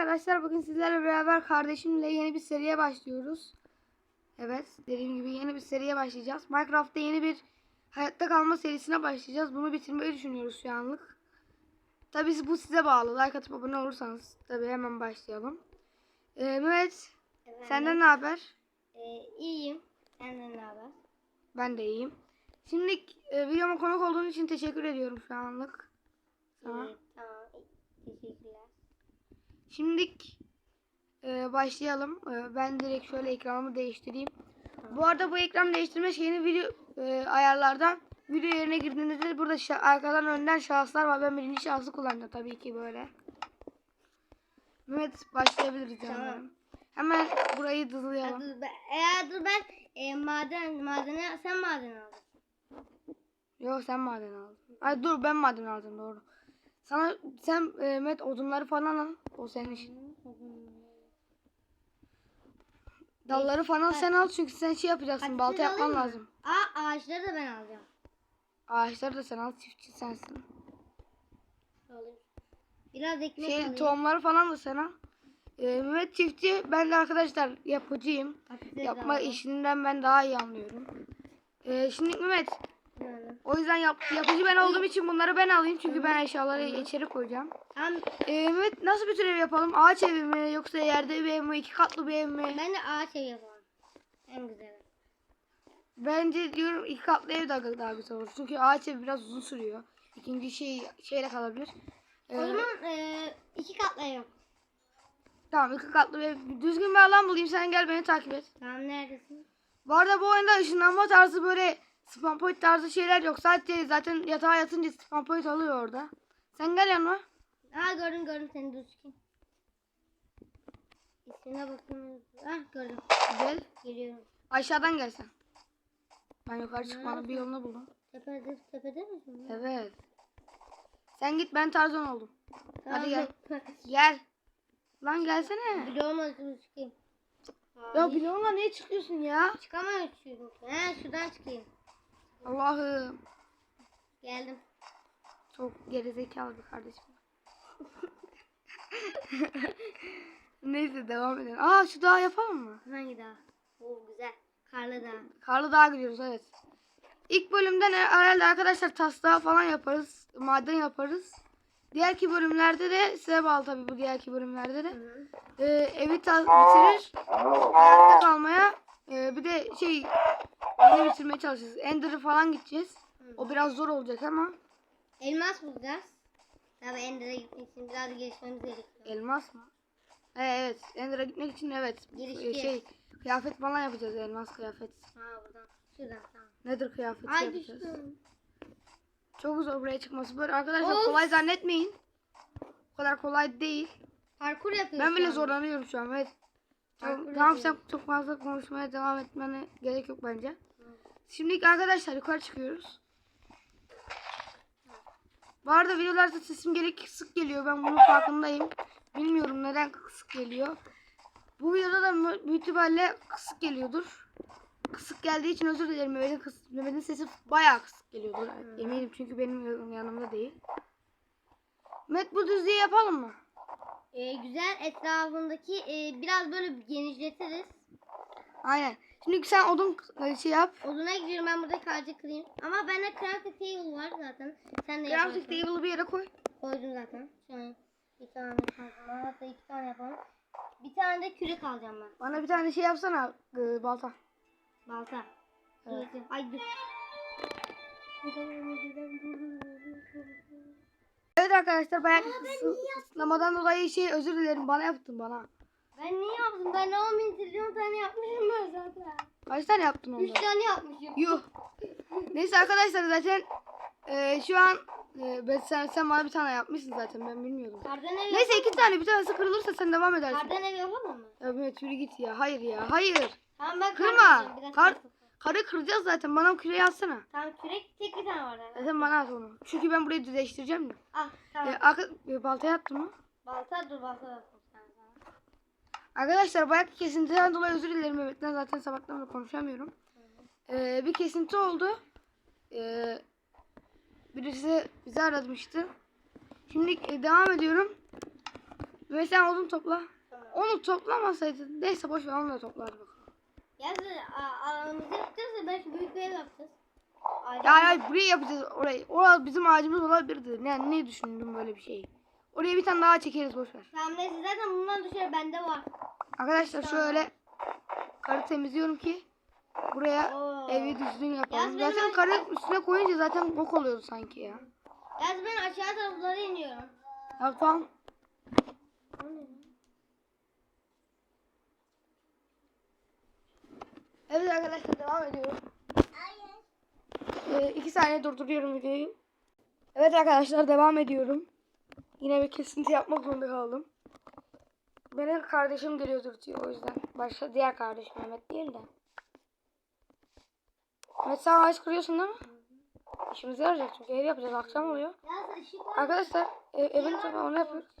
arkadaşlar. Bugün sizlerle beraber kardeşimle yeni bir seriye başlıyoruz. Evet dediğim gibi yeni bir seriye başlayacağız. Minecraft'ta yeni bir hayatta kalma serisine başlayacağız. Bunu bitirmeyi düşünüyoruz şu anlık. Tabi bu size bağlı. Like atıp abone olursanız tabi hemen başlayalım. Ee, Mehmet Efendim? senden ne haber? Ee, iyiyim. Senden ne haber? Ben de iyiyim. Şimdi e, videoma konuk olduğun için teşekkür ediyorum şu anlık. Sana. Ee, tamam. Teşekkürler. Şimdi e, başlayalım. E, ben direkt şöyle ekranımı değiştireyim. Bu arada bu ekran değiştirme şeyini video e, ayarlardan video yerine girdiğinizde burada arkadan önden şahıslar var. Ben birinci şahsı kullanacağım tabii ki böyle. Mehmet başlayabiliriz Tamam. canlarım. Hemen burayı Ha, hızlayalım. dur, ben, eğer dur ben e, maden madene sen maden aldın. Yok sen maden aldın. Ay dur ben maden aldım doğru. Sana sen e, Mehmet odunları falan al. O senin işin. Dalları falan sen al çünkü sen şey yapacaksın. Balta yapman lazım. Aa ağaçları da ben alacağım. Ağaçları da sen al. Çiftçi sensin. Alayım. Biraz ekmek Şey alayım. tohumları falan da sen al. Ee, Mehmet çiftçi. Ben de arkadaşlar yapıcıyım. Patates Yapma işinden ben daha iyi anlıyorum. Ee, şimdi Mehmet. O yüzden yap, yapıcı ben olduğum için bunları ben alayım. Çünkü ben eşyaları içeri koyacağım. Tamam. Ee, Mehmet nasıl bir tür ev yapalım? Ağaç evi mi yoksa yerde bir ev mi? iki katlı bir ev mi? Ben de ağaç ev yapalım. En güzeli. Bence diyorum iki katlı ev daha, daha güzel olur. Çünkü ağaç ev biraz uzun sürüyor. İkinci şey şeyle kalabilir. Ee, O zaman e, iki katlı ev. Tamam iki katlı ev. Düzgün bir alan bulayım. Sen gel beni takip et. Tamam neredesin? Bu arada bu oyunda ışınlanma tarzı böyle spam point tarzı şeyler yok. Sadece zaten yatağa yatınca spam point alıyor orada. Sen gel yanıma. Aa gördüm gördüm seni çıkayım. İsmine bakayım. Ah gördüm. Gel. Geliyorum. Aşağıdan gel sen. Ben yukarı çıkmanın bir yolunu buldum. Tepede, tepede misin? Evet. Sen git ben Tarzan oldum. Hadi gel. Gel. Lan gelsene. Dur çıkayım. Ya Ay, bloğuna niye çıkıyorsun ya? Çıkamıyorum çünkü. He şuradan çıkayım. Allah'ım. Geldim. Çok gerizekalı bir kardeşim. Neyse devam edelim. Aa şu dağı yapalım mı? Hangi dağ? Oo güzel. Karlı dağ. Karlı dağa gidiyoruz evet. İlk bölümden herhalde arkadaşlar taslağı falan yaparız. Maden yaparız. Diğerki bölümlerde de size bağlı tabii bu diğerki bölümlerde de. Hı. Evi ta- bitirir. Hayatta kalmaya e, bir de şey yeni bitirmeye çalışacağız. Ender'ı falan gideceğiz. O biraz zor olacak ama. Elmas bulacağız. Tabii Ender'e gitmek için biraz gelişmemiz gerekiyor. Elmas mı? Ee, evet. Ender'a gitmek için evet. Giriş Ee, şey kıyafet falan yapacağız. Elmas kıyafet. Ha buradan. Şuradan tamam. Nedir kıyafet Ay yapacağız. düştüm. Çok zor buraya çıkması. Böyle arkadaşlar Of. kolay zannetmeyin. O kadar kolay değil. Parkur yapıyoruz. Ben bile an. zorlanıyorum şu an. Evet. Tamam, Parkur tamam sen çok fazla konuşmaya devam etmene gerek yok bence. Şimdi arkadaşlar yukarı çıkıyoruz. Bu arada videolarda sesim gerek sık geliyor. Ben bunun farkındayım. Bilmiyorum neden sık geliyor. Bu videoda da büyük ihtimalle kısık geliyordur. Kısık geldiği için özür dilerim. Mehmet'in, Mehmet'in sesi bayağı kısık geliyordur. Eminim çünkü benim yan- yanımda değil. Mehmet bu düzlüğü yapalım mı? Ee, güzel etrafındaki e, biraz böyle genişletiriz. Aynen. Şimdi sen odun e, şey yap. Oduna gidiyorum ben burada ağacı kırayım. Ama bende crafting table var zaten. Sen de Crafting table'ı bir yere koy. Koydum zaten. An bir tane kaldı. Hatta iki tane yapalım. Bir tane de kürek alacağım ben. Bana bir tane şey yapsana e, balta. Balta. Evet. Ay dur. Evet arkadaşlar bayağı ıslamadan dolayı şey özür dilerim bana yaptın bana. Ben niye yaptım? Ben 10 bin trilyon tane yapmışım ben zaten. Kaç tane yaptın 3 onları? tane yapmışım. Yuh. Neyse arkadaşlar zaten e, şu an e, ben sen, sen bana bir tane yapmışsın zaten ben bilmiyordum. Kardan Neyse iki tane bir tanesi kırılırsa sen devam edersin. Kardan ev yapalım mı? Mehmet yürü git ya. Hayır ya. Hayır. Tamam ben Kırma. kar karı kıracağız zaten. Bana küreği atsana. Tamam kürek tek bir tane var. zaten. Zaten bana at onu. Çünkü ben burayı düzleştireceğim ya. Ah tamam. E, e, baltaya attın mı? Balta dur balta sen sana. Arkadaşlar bayağı kesintiden dolayı özür dilerim Mehmet'ten zaten sabahtan beri konuşamıyorum. Ee, bir kesinti oldu. Ee, birisi bizi aramıştı. Şimdi e, devam ediyorum. Ve sen odun topla. Onu toplamasaydın. Neyse boş ver onu da topla hadi bakalım. Yazı aramızda yapacağız da belki büyük bir ev yapacağız. Ya hayır burayı yapacağız orayı. Orası bizim ağacımız olabilirdi. Ne, ne düşündüm böyle bir şeyi. Oraya bir tane daha çekeriz boş ver. Tamam neyse zaten bundan düşer bende var. Arkadaşlar şöyle karı temizliyorum ki buraya Oo. evi düzgün yapalım. Yaz benim Zaten aç- karı üstüne koyunca zaten bok oluyordu sanki ya. Yaz ben aşağı taraflara iniyorum. Ya tamam. Evet arkadaşlar devam ediyorum. Ee, iki saniye durduruyorum videoyu. Evet arkadaşlar devam ediyorum. Yine bir kesinti yapmak zorunda kaldım. Benim kardeşim geliyordur diyor o yüzden. Başka diğer kardeşim Mehmet değil de. Mehmet sen ağaç kırıyorsun değil mi? İşimize yarayacak çünkü ev yapacağız akşam oluyor. Arkadaşlar e, evin mı? onu yapıyoruz.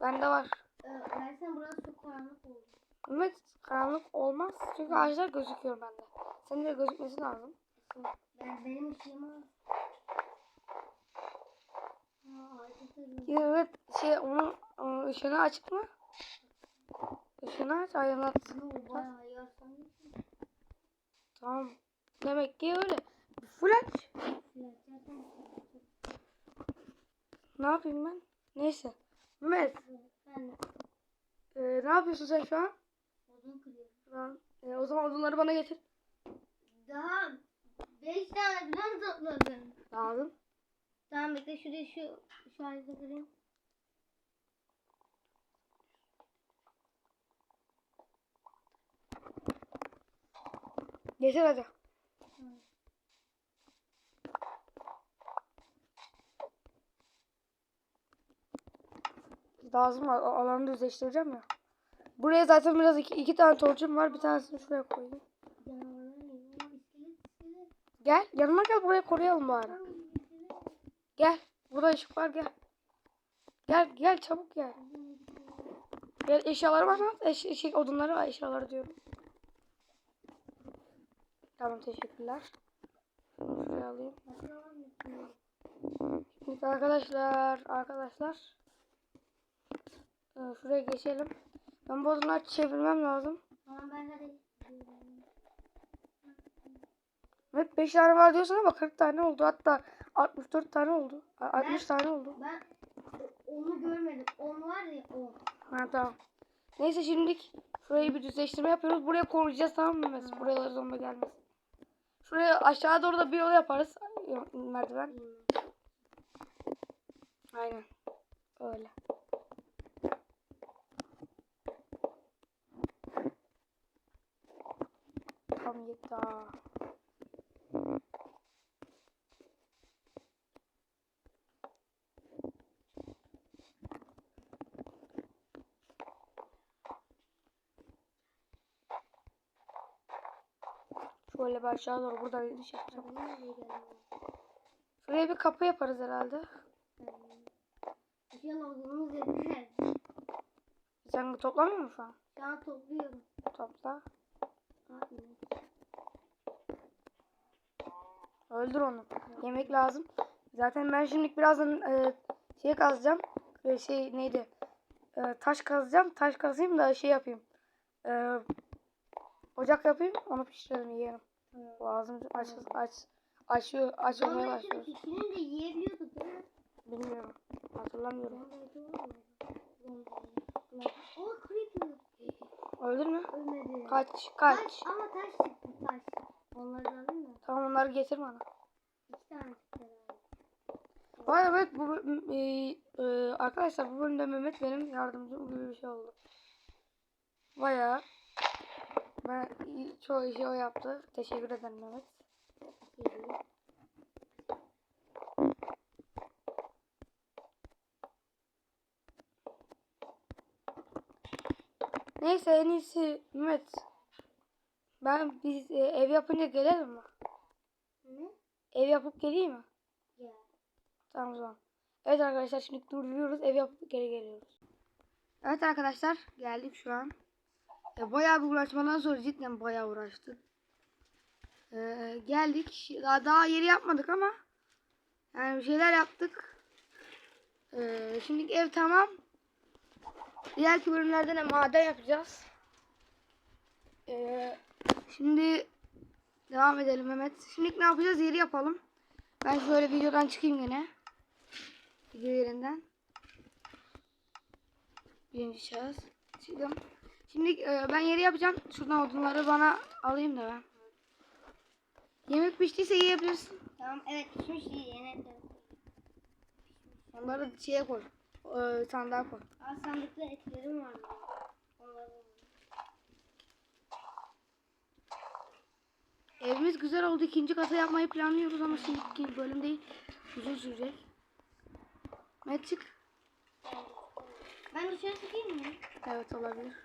Bende var. Versen burası çok karanlık oldu. Mehmet karanlık olmaz çünkü ağaçlar gözüküyor bende. Senin de gözükmesi lazım. Ben benim ışığım var. Aa, ağacı kırdım. Ya Evet şey onun ıı, ışığını açık mı? Işığını aç aydınlat. Tamam. Demek ki öyle. Full aç. Ne yapayım ben? Neyse. Mehmet Ben de e, ne yapıyorsun sen şu an? odun kırıyorum. Lan, e, o zaman odunları bana getir. Daha 5 tane falan topladım. Lazım. Tamam bekle şuraya şu şu ağacı kırayım. Getir hadi. Lazım al- alanı düzleştireceğim ya. Buraya zaten biraz iki, iki tane torcum var. Bir tanesini şuraya koyayım. Gel yanıma gel buraya koruyalım bari. Gel. Burada ışık var gel. Gel gel çabuk gel. Gel eşyaları bana at. Eş, şey, odunları var eşyaları diyorum. Tamam teşekkürler. Şuraya alayım. Şimdi arkadaşlar arkadaşlar. Ee, şuraya geçelim. Ben bu odunları çevirmem lazım. Tamam ben hadi. Evet 5 tane var diyorsun ama 40 tane oldu. Hatta 64 tane oldu. 60 tane oldu. Ben onu görmedim. On var ya o. Ha tamam. Neyse şimdilik şurayı bir düzleştirme yapıyoruz. Buraya koruyacağız tamam mı? Mesela buralara zombi gelmez. Şuraya aşağı doğru da bir yol yaparız. Merdiven. Aynen. Öyle. Tam yetti bir aşağı doğru buradan iniş yapacağım. Şuraya bir kapı yaparız herhalde. Yeter. Sen toplamıyor musun şu an? Şu an topluyorum. Topla. Öldür onu. Yemek lazım. Zaten ben şimdi birazdan e, şey kazacağım. E, şey neydi? E, taş kazacağım. Taş kazayım da şey yapayım. E, ocak yapayım. Onu pişirelim yiyelim. Boğazım aç aç açıyor aç olmaya Zombi başlıyor. ikisini de yiyebiliyorduk değil mi? Bilmiyorum. Hatırlamıyorum. O creeper. Öldür mü? Ölmedi. Kaç Taş kaç. ama taş çıktı taş. Onları alayım mı? Tamam onları getir bana. İki tane çıktı. Vay evet bu e, e, arkadaşlar bu bölümde Mehmet benim yardımcım gibi bir şey oldu. Baya ben çoğu işi o yaptı. Teşekkür ederim Mehmet. Neyse en iyisi Mehmet. Ben biz e, ev yapınca gelelim mi? Ne? Ev yapıp geleyim mi? Ya. Tamam o zaman. Evet arkadaşlar şimdi durduruyoruz. Ev yapıp geri geliyoruz. Evet arkadaşlar geldik şu an. E, bayağı bir uğraşmadan sonra cidden bayağı uğraştık. E, geldik. Daha, daha yeri yapmadık ama yani bir şeyler yaptık. E, şimdi ev tamam. Diğerki bölümlerde de maden yapacağız. Ee, şimdi devam edelim Mehmet. Şimdi ne yapacağız? Yeri yapalım. Ben şöyle videodan çıkayım yine. Video yerinden. Birinci şahıs. Çıktım. Şimdi e, ben yeri yapacağım. Şuradan odunları bana alayım da ben. Yemek piştiyse yiyebilirsin. Tamam evet pişmiş iyi etlerim. Onları şeye koy. E, sandığa koy. Aa sandıkta etlerim var. Onları Evimiz güzel oldu. İkinci kata yapmayı planlıyoruz ama şimdi ikinci bölüm değil. Uzun sürecek. Mehmet çık. Ben dışarı çıkayım mı? Evet olabilir.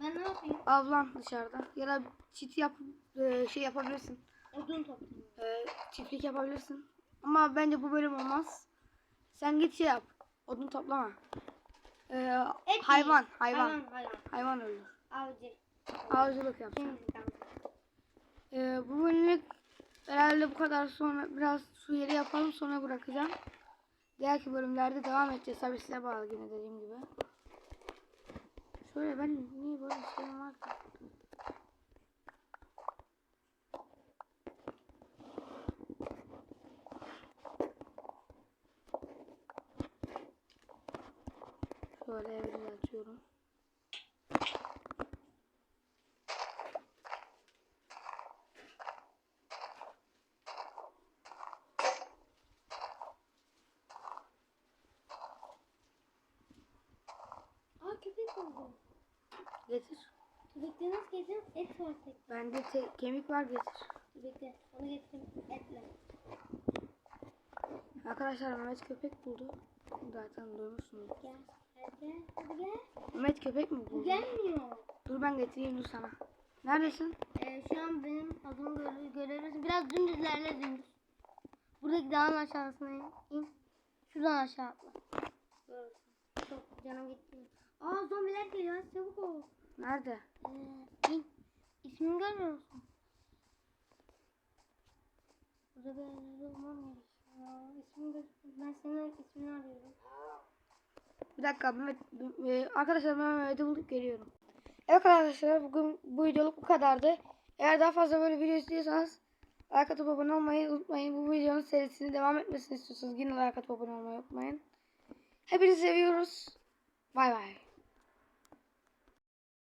Ben ne yapayım? Avlan dışarıda. Ya da çit yap e, şey yapabilirsin. Odun toplayayım. E, çiftlik yapabilirsin. Ama bence bu bölüm olmaz. Sen git şey yap. Odun toplama. E, hayvan, hayvan, Hayvan hayvan. hayvan ölür. Avcı. Avcılık yap. E, bu bölümlük herhalde bu kadar sonra biraz su yeri yapalım sonra bırakacağım. Diğerki bölümlerde devam edeceğiz. Tabii size bağlı yine dediğim gibi. Şöyle ben niye böyle şeyim var ki? Şöyle evi düzeltiyorum. Aa Getir. Köpekleri nasıl getireyim? Et var tek. Bende te- kemik var getir. Bekle. Onu getireyim etle. Arkadaşlar Mehmet köpek buldu. Zaten duymuşsunuz. Gel. Hadi gel. Hadi gel. Mehmet köpek mi Bu buldu? gelmiyor. Dur ben getireyim dur sana. Neredesin? Ee, şu an benim adımı göre görebilirsin. Biraz dümdüz ilerle dümdüz. Buradaki dağın aşağısına in. Şuradan aşağı atla. Çok canım gitti. Aa zombiler geliyor. Çabuk ol. Nerede? Ee, in. İsmini görmüyor musun? Burada bir yerlerde olmam gerekiyor. İsmini gör. Ben senin ismini arıyorum. Bir dakika Mehmet. e, Arkadaşlar ben Mehmet'i bulup geliyorum. Evet arkadaşlar bugün bu videoluk bu kadardı. Eğer daha fazla böyle video istiyorsanız like atıp abone olmayı unutmayın. Bu videonun serisini devam etmesini istiyorsanız yine like atıp abone olmayı unutmayın. Hepinizi seviyoruz. Bay bay.